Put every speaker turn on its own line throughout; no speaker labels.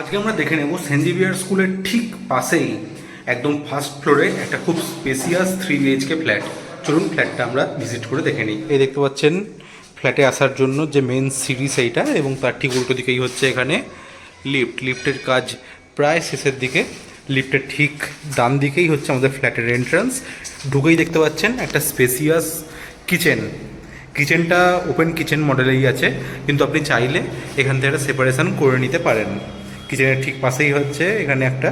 আজকে আমরা দেখে নেব সেন্ট জেভিয়ার স্কুলের ঠিক পাশেই একদম ফার্স্ট ফ্লোরে একটা খুব স্পেসিয়াস থ্রি বিএইচকে ফ্ল্যাট চলুন ফ্ল্যাটটা আমরা ভিজিট করে দেখে নিই। এই দেখতে পাচ্ছেন ফ্ল্যাটে আসার জন্য যে মেন সিঁড়ি সেইটা এবং তার ঠিক উল্টো দিকেই হচ্ছে এখানে লিফট লিফটের কাজ প্রায় শেষের দিকে। লিফটের ঠিক ডান দিকেই হচ্ছে আমাদের ফ্ল্যাটের এন্ট্রান্স ঢুকেই দেখতে পাচ্ছেন একটা স্পেসিয়াস কিচেন কিচেনটা ওপেন কিচেন মডেলেই আছে, কিন্তু আপনি চাইলে এখান থেকে একটা সেপারেশন করে নিতে পারেন। কিচেনের ঠিক পাশেই হচ্ছে, এখানে একটা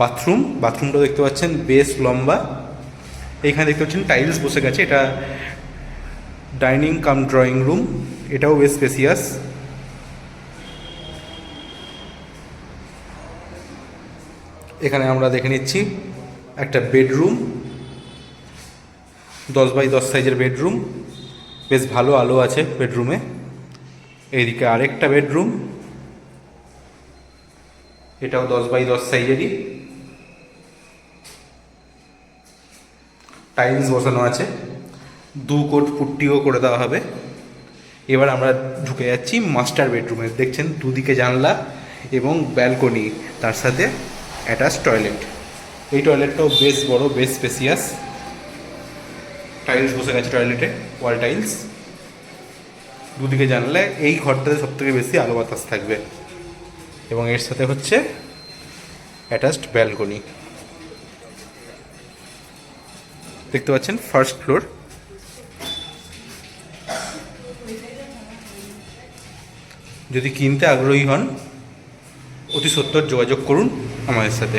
বাথরুম। বাথরুমটা দেখতে পাচ্ছেন, বেশ লম্বা। এইখানে দেখতে পাচ্ছেন টাইলস বসে গেছে, এটা ডাইনিং কাম ড্রয়িং রুম, এটাও বেশ স্পেসিয়াস। এখানে আমরা দেখে নিচ্ছি একটা বেডরুম, দশ বাই দশ সাইজের বেডরুম। বেশ ভালো আলো আছে বেডরুমে। এইদিকে আরেকটা বেডরুম। এটাও দশ বাই দশ সাইজেরই। টাইলস বসানো আছে। দু কোট পুট্টিও করে দেওয়া হবে। এবার আমরা ঢুকে যাচ্ছি মাস্টার বেডরুমে। দেখছেন দুদিকে জানলা এবং ব্যালকনি, তার সাথে অ্যাটাচ টয়লেট। এই টয়লেটটাও বেশ বড়, বেশ স্পেসিয়াস টাইলস বসে গেছে টয়লেটে ওয়াল টাইলস দুদিকে জানলে এই ঘরটাতে সব থেকে বেশি আলো বাতাস থাকবে। এবং এর সাথে হচ্ছে অ্যাটাচড ব্যালকনি দেখতে পাচ্ছেন ফার্স্ট ফ্লোর যদি কিনতে আগ্রহী হন, অতি সত্তর যোগাযোগ করুন আমাদের সাথে।